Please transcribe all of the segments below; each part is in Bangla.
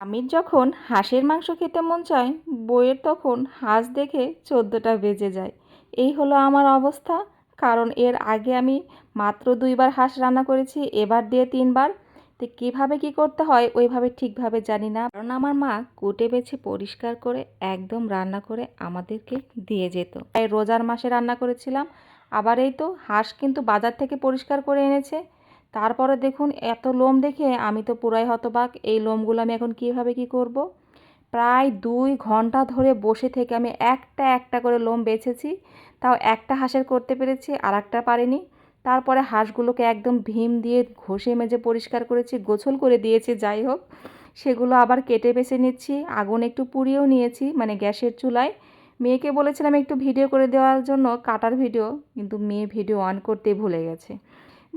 আমির যখন হাঁসের মাংস খেতে মন চায় বইয়ের তখন হাঁস দেখে চোদ্দোটা বেজে যায়। এই হলো আমার অবস্থা, কারণ এর আগে আমি মাত্র দুইবার হাঁস রান্না করেছি, এবার দিয়ে তিনবার। তো কীভাবে কি করতে হয়, ওইভাবে ঠিকভাবে জানি না। কারণ আমার মা কুটে বেছে পরিষ্কার করে, একদম রান্না করে আমাদেরকে দিয়ে যেত। তাই রোজার মাসে রান্না করেছিলাম। আবার এই তো, হাঁস কিন্তু বাজার থেকে পরিষ্কার করে এনেছে। তারপরে দেখুন, এত লোম দেখে আমি তো পুরাই হতবাক। এই লোমগুলো আমি এখন কীভাবে কি করব। প্রায় দুই ঘণ্টা ধরে বসে থেকে আমি একটা একটা করে লোম বেছেছি। তাও একটা হাঁসের করতে পেরেছি আর একটা পারিনি। তারপরে হাঁসগুলোকে একদম ভীম দিয়ে ঘষে মেজে পরিষ্কার করেছি, গোছল করে দিয়েছি, যাই হোক। সেগুলো আবার কেটে বেছে নিচ্ছি, আগুন একটু পুড়িয়েও নিয়েছি মানে গ্যাসের চুলায়। মেয়েকে বলেছিলাম একটু ভিডিও করে দেওয়ার জন্য, কাটার ভিডিও, কিন্তু মেয়ে ভিডিও অন করতে ভুলে গেছে।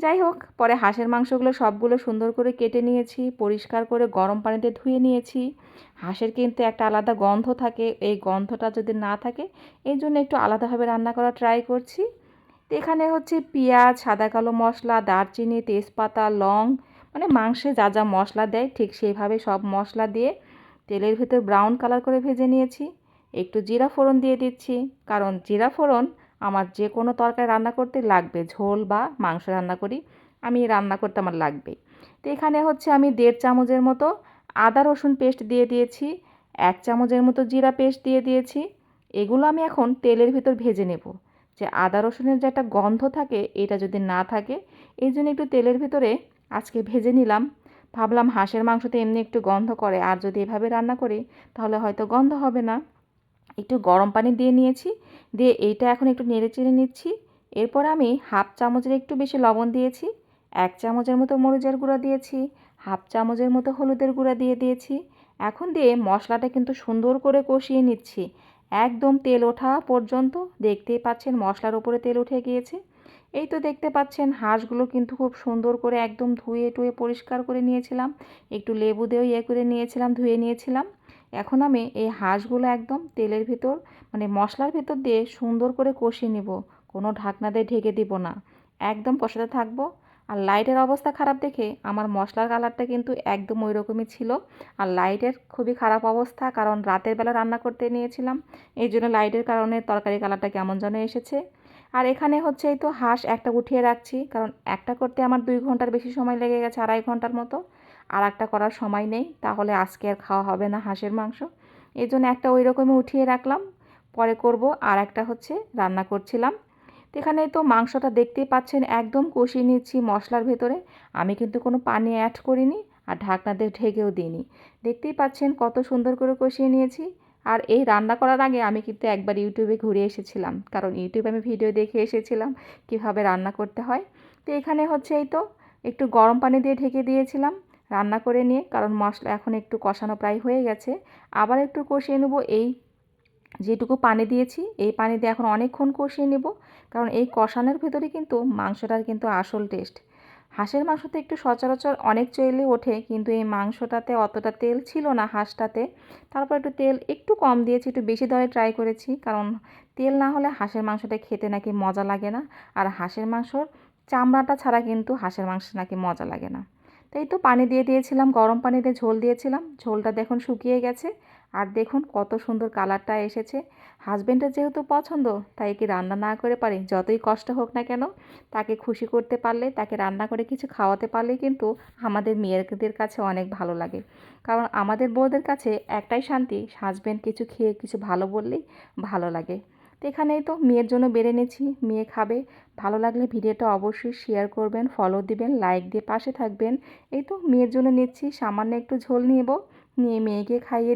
যাই হোক, পরে হাঁসের মাংসগুলো সবগুলো সুন্দর করে কেটে নিয়েছি, পরিষ্কার করে গরম পানিতে ধুয়ে নিয়েছি। হাঁসের কিন্তু একটা আলাদা গন্ধ থাকে, এই গন্ধটা যদি না থাকে, এই জন্য একটু আলাদাভাবে রান্না করা ট্রাই করছি। তো এখানে হচ্ছে পেঁয়াজ, সাদা কালো মশলা, দারচিনি, তেজপাতা, লং মানে মাংসে যা যা মশলা দেয়, ঠিক সেইভাবে সব মশলা দিয়ে তেলের ভেতর ব্রাউন কালার করে ভেজে নিয়েছি। একটু জিরা ফোড়ন দিয়ে দিচ্ছি, কারণ জিরা ফোড়ন আমার যে কোনো তরকারি রান্না করতে লাগবে, ঝোল বা মাংস রান্না করি, আমি রান্না করতে আমার লাগবেই। তো এখানে হচ্ছে আমি দেড় চামচের মতো আদা রসুন পেস্ট দিয়ে দিয়েছি, এক চামচের মতো জিরা পেস্ট দিয়ে দিয়েছি, এগুলো আমি এখন তেলের ভিতর ভেজে নেব। যে আদা রসুনের যে একটা গন্ধ থাকে, এটা যদি না থাকে, এই জন্য একটু তেলের ভিতরে আজকে ভেজে নিলাম। ভাবলাম হাঁসের মাংসতে এমনি একটু গন্ধ করে, আর যদি এভাবে রান্না করি, তাহলে হয়তো গন্ধ হবে না। একটু গরম পানি দিয়ে নিয়েছি। দিয়ে এইটা এখন একটু নেড়ে চেড়ে নিচ্ছি। এরপর আমি হাফ চামচের একটু বেশি লবণ দিয়েছি। এক চামচের মতো মরিচের গুঁড়া দিয়েছি। হাফ চামচের মতো হলুদের গুঁড়া দিয়ে দিয়েছি। এখন দিয়ে মশলাটা কিন্তু সুন্দর করে কষিয়ে নিচ্ছি। একদম তেল ওঠা পর্যন্ত দেখতেই পাচ্ছেন মশলার উপরে তেল উঠে গিয়েছে। এই তো দেখতে পাচ্ছেন হাঁসগুলো কিন্তু খুব সুন্দর করে একদম ধুয়ে টুয়ে পরিষ্কার করে নিয়েছিলাম। একটু লেবু দিয়েও ইয়ে করে নিয়েছিলাম, ধুয়ে নিয়েছিলাম। এখন আমি এই হাঁসগুলো একদম তেলের ভিতর মানে মশলার ভিতর দিয়ে সুন্দর করে কষিয়ে নিব। কোনো ঢাকনা দিয়ে ঢেকে দিব না। একদম কষাতে থাকব। আর লাইটের অবস্থা খারাপ দেখে আমার মশলার কালারটা কিন্তু একদম ওই রকমই ছিল। আর লাইটের খুবই খারাপ অবস্থা, কারণ রাতের বেলা রান্না করতে নিয়েছিলাম। এই জন্য লাইটের কারণে তরকারি কালারটা কেমন যেন এসেছে। আর এখানে হচ্ছে এই তো হাঁস একটা উঠিয়ে রাখছি, কারণ একটা করতে আমার দুই ঘণ্টার বেশি সময় লেগে গেছে আড়াই ঘণ্টার মতো, আর একটা করার সময় নেই, তাহলে আজকে আর খাওয়া হবে না হাঁসের মাংস। এই জন্য একটা ওই রকমই উঠিয়ে রাখলাম, পরে করব আর একটা হচ্ছে রান্না করছিলাম। তো এখানে তো মাংসটা দেখতেই পাচ্ছেন, একদম কষিয়ে নিচ্ছি মশলার ভেতরে, আমি কিন্তু কোনো পানি অ্যাড করিনি আর ঢাকনা দিয়ে ঢেকেও দিইনি। দেখতেই পাচ্ছেন কত সুন্দর করে কষিয়ে নিয়েছি। আর এই রান্না করার আগে আমি কিন্তু একবার ইউটিউবে ঘুরে এসেছিলাম। কারণ ইউটিউবে আমি ভিডিও দেখে এসেছিলাম কীভাবে রান্না করতে হয়। তো এখানে হচ্ছে এই তো, একটু গরম পানি দিয়ে ঢেকে দিয়েছিলাম রান্না করে নিয়ে, কারণ মশলা এখন একটু কষানো প্রায় হয়ে গেছে। আবার একটু কষিয়ে নেব এই যেটুকু পানি দিয়েছি, এই পানি দিয়ে এখন অনেকক্ষণ কষিয়ে নেব। কারণ এই কষানোর ভেতরে কিন্তু মাংসটার কিন্তু আসল টেস্ট হাঁসের মাংসতে একটু সচরাচর অনেক চইলে ওঠে, কিন্তু এই মাংসটাতে অতটা তেল ছিল না হাঁসটাতে। তারপর একটু তেল একটু কম দিয়েছি, একটু বেশি দরে ট্রাই করেছি, কারণ তেল না হলে হাঁসের মাংসটা খেতে নাকি মজা লাগে না। আর হাঁসের মাংসর চামড়াটা ছাড়া কিন্তু হাঁসের মাংস নাকি মজা লাগে না। তাই তো পানি দিয়ে দিয়েছিলাম, গরম পানিতে ঝোল দিয়েছিলাম। ঝোলটা দেখুন শুকিয়ে গেছে। আর দেখুন কত সুন্দর কালারটা এসেছে। হাজব্যান্ডের যেহেতু পছন্দ, তাই কি রান্না না করে পারি। যতই কষ্ট হোক না কেন, তাকে খুশি করতে পারলে, তাকে রান্না করে কিছু খাওয়াতে পারলে কিন্তু আমাদের মেয়েদের কাছে অনেক ভালো লাগে। কারণ আমাদের বউদের কাছে একটাই শান্তি হাজব্যান্ড কিছু খেয়ে কিছু ভালো বললেই ভালো লাগে। তো এখানেই তো মেয়ের জন্য বেড়ে নিয়েছি মেয়ে খাবে। ভালো লাগলে ভিডিওটা অবশ্যই শেয়ার করবেন ফলো দিবেন লাইক দিয়ে পাশে থাকবেন। এই তো মেয়ের জন্য নিচ্ছি। সামান্য একটু ঝোল নেব নিয়ে মেয়েকে খাইয়ে